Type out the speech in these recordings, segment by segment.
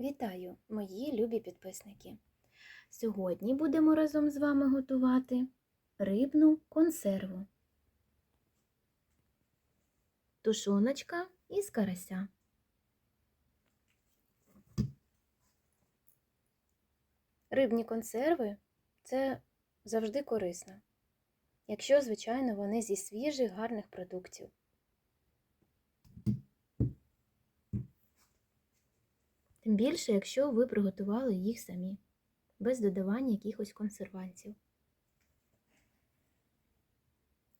Вітаю, мої любі підписники! Сьогодні будемо разом з вами готувати рибну консерву. Тушоночка із карася. Рибні консерви це завжди корисно, якщо, звичайно, вони зі свіжих гарних продуктів. Тим більше, якщо ви приготували їх самі, без додавання якихось консервантів.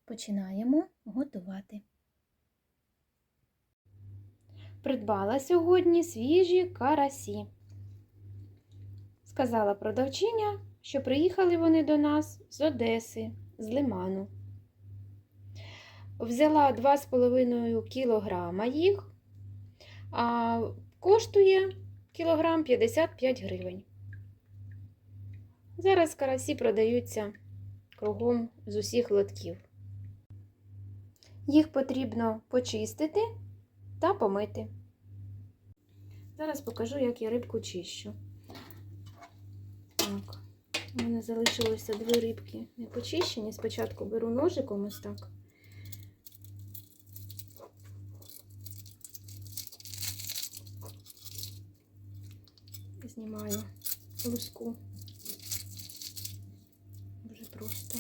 Починаємо готувати. Придбала сьогодні свіжі карасі. Сказала продавчиня, що приїхали вони до нас з Одеси, з Лиману. Взяла 2,5 кілограма їх, а коштує кілограм 55 гривень. Зараз карасі продаються кругом з усіх лотків. Їх потрібно почистити та помити. Зараз покажу, як я рибку чищу. Так, у мене залишилося дві рибки не почищені. Спочатку беру ножиком ось так. Знімаю луску. Дуже просто.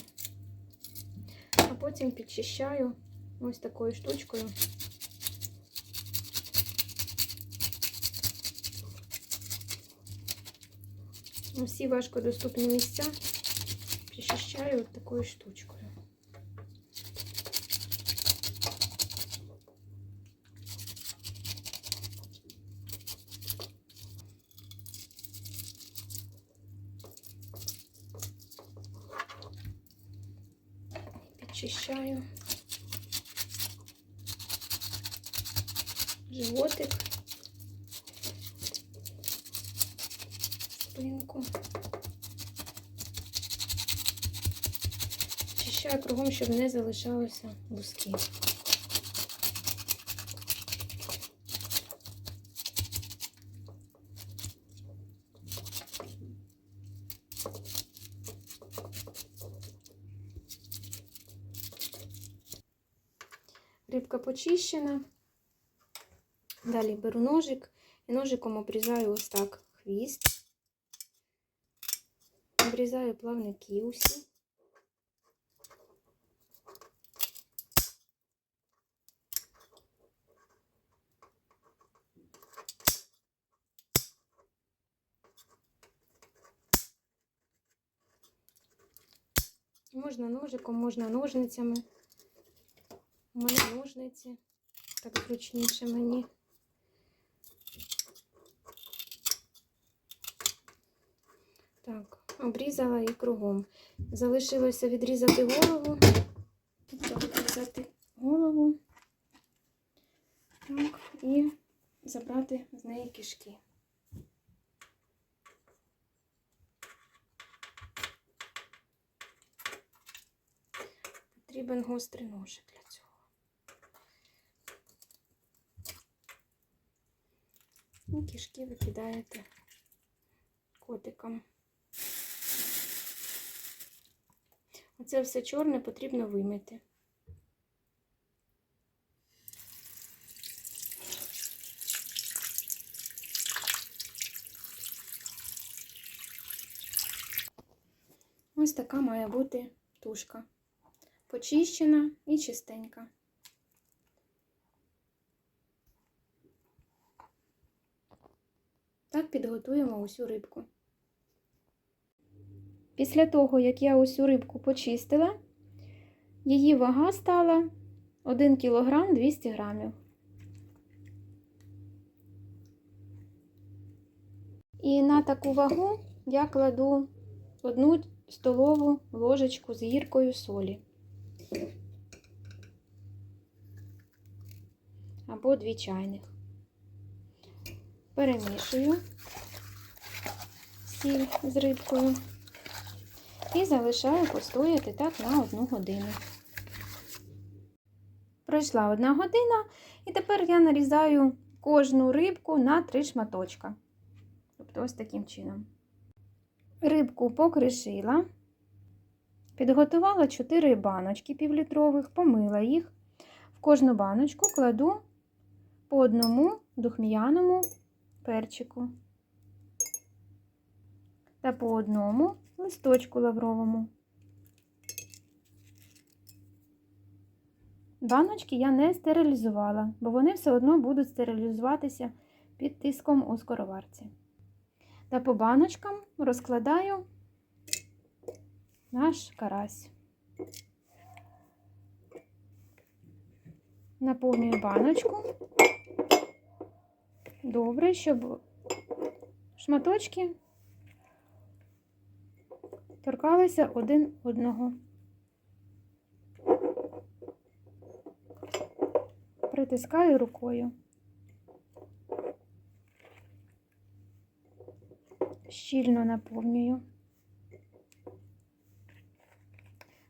А потім підчищаю ось такою штучкою. Усі важкодоступні місця підчищаю от такою штучкою. Животик, спинку. Чищаю кругом, щоб не залишалося луски. Рибка почищена. Далі беру ножик і ножиком обрізаю ось так хвіст, обрізаю плавники усі. Можна ножиком, можна ножницями. У мене ножниці, так зручніше мені. Так, обрізала і кругом. Залишилося відрізати голову. Відрізати голову. Так, і забрати з неї кишки. Потрібен гострий ножик для цього. І кишки викидаєте котиком. Оце все чорне потрібно вимити. Ось така має бути тушка. Почищена і чистенька. Так підготуємо усю рибку. Після того, як я усю рибку почистила, її вага стала 1 кг 200 грамів. І на таку вагу я кладу одну столову ложечку з гіркою солі. Або дві чайних. Перемішую сіль з рибкою і залишаю постояти так на одну годину. Пройшла одна година, і тепер я нарізаю кожну рибку на три шматочка. Тобто ось таким чином. Рибку покришила, підготувала 4 баночки півлітрових, помила їх. В кожну баночку кладу по одному духм'яному перчику та по одному листочку лавровому. Баночки я не стерилізувала, бо вони все одно будуть стерилізуватися під тиском у скороварці. Та по баночкам розкладаю наш карась. Наповнюю баночку. Добре, щоб шматочки торкалися один одного. Притискаю рукою. Щільно наповнюю.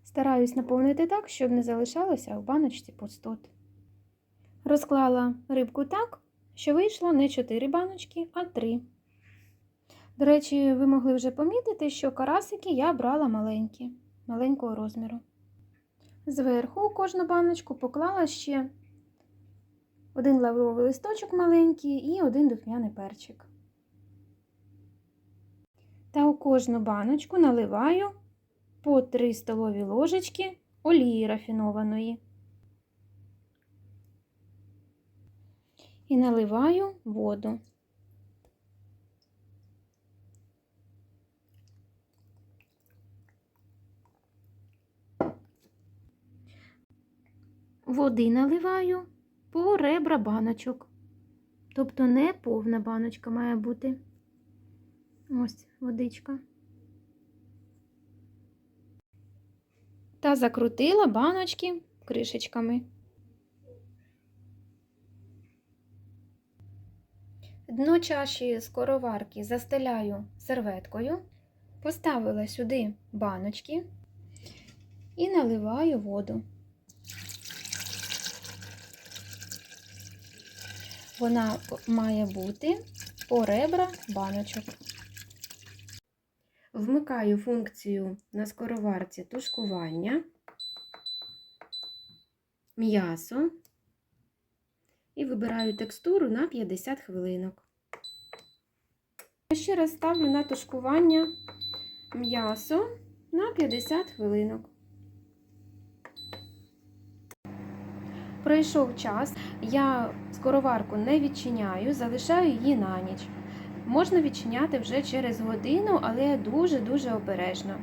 Стараюсь наповнити так, щоб не залишалося в баночці пустот. Розклала рибку так, що вийшло не 4 баночки, а 3. До речі, ви могли вже помітити, що карасики я брала маленькі, маленького розміру. Зверху у кожну баночку поклала ще один лавровий листочок маленький і один духмяний перчик. Та у кожну баночку наливаю по 3 столові ложечки олії рафінованої. І наливаю воду. Води наливаю по ребра баночок. Тобто не повна баночка має бути. Ось водичка. Та закрутила баночки кришечками. Дно чаші скороварки застеляю серветкою, поставила сюди баночки і наливаю воду. Вона має бути по ребра баночок. Вмикаю функцію на скороварці тушкування, м'ясо і вибираю текстуру на 50 хвилинок. Ще раз ставлю на тушкування м'ясо на 50 хвилинок. Пройшов час, я скороварку не відчиняю, залишаю її на ніч. Можна відчиняти вже через годину, але дуже-дуже обережно.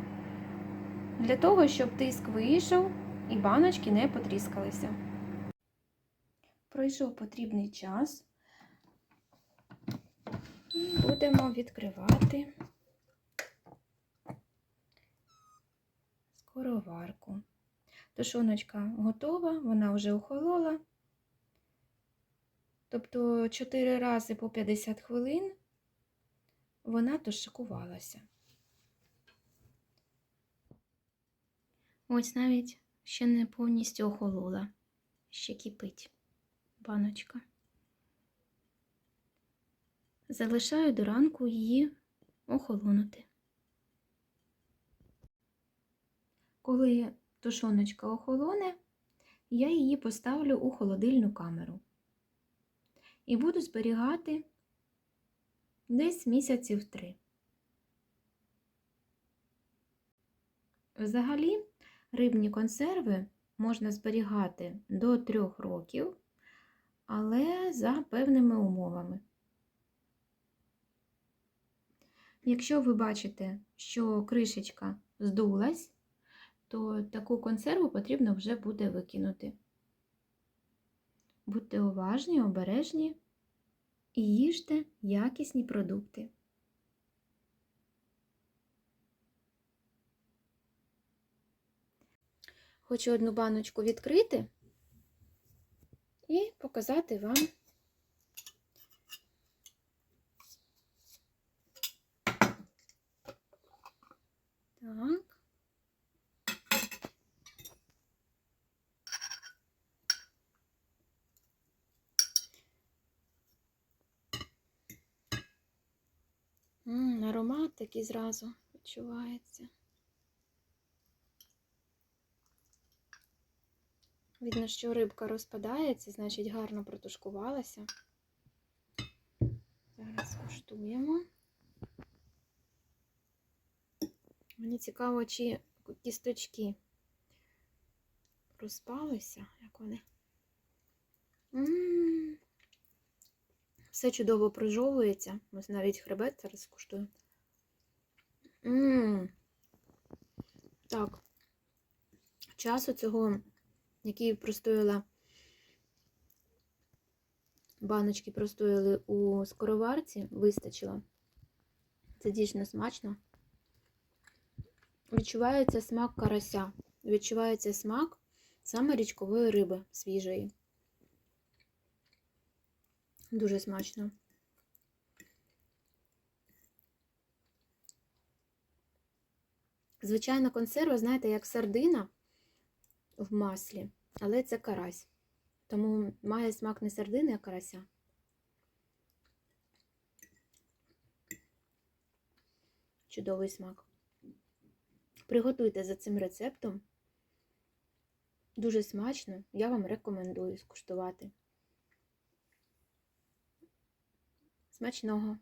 Для того, щоб тиск вийшов і баночки не потріскалися. Пройшов потрібний час. І будемо відкривати скороварку. Тушоночка готова, вона вже охолола. Тобто 4 рази по 50 хвилин вона тушкувалася. Ось навіть ще не повністю охолола, ще кипить баночка. Залишаю до ранку її охолонути. Коли тушоночка охолоне, я її поставлю у холодильну камеру і буду зберігати десь місяців три. Взагалі, рибні консерви можна зберігати до трьох років, але за певними умовами. Якщо ви бачите, що кришечка здулась, то таку консерву потрібно вже буде викинути. Будьте уважні, обережні і їжте якісні продукти. Хочу одну баночку відкрити і показати вам. Так. М, аромат такий зразу відчувається. Видно, що рибка розпадається, значить гарно протушкувалася. Зараз куштуємо. Мені цікаво, чи кісточки розпалися, як вони. Все чудово прижовується. Ось навіть хребет зараз куштую. М. Так. Часу цього, який простояла, баночки простояли у скороварці, вистачило. Це дійсно смачно. Відчувається смак карася. Відчувається смак саме річкової риби свіжої. Дуже смачно. Звичайна консерва, знаєте, як сардина в маслі, але це карась. Тому має смак не сардини, а карася. Чудовий смак. Приготуйте за цим рецептом. Дуже смачно, я вам рекомендую скуштувати. Смачного!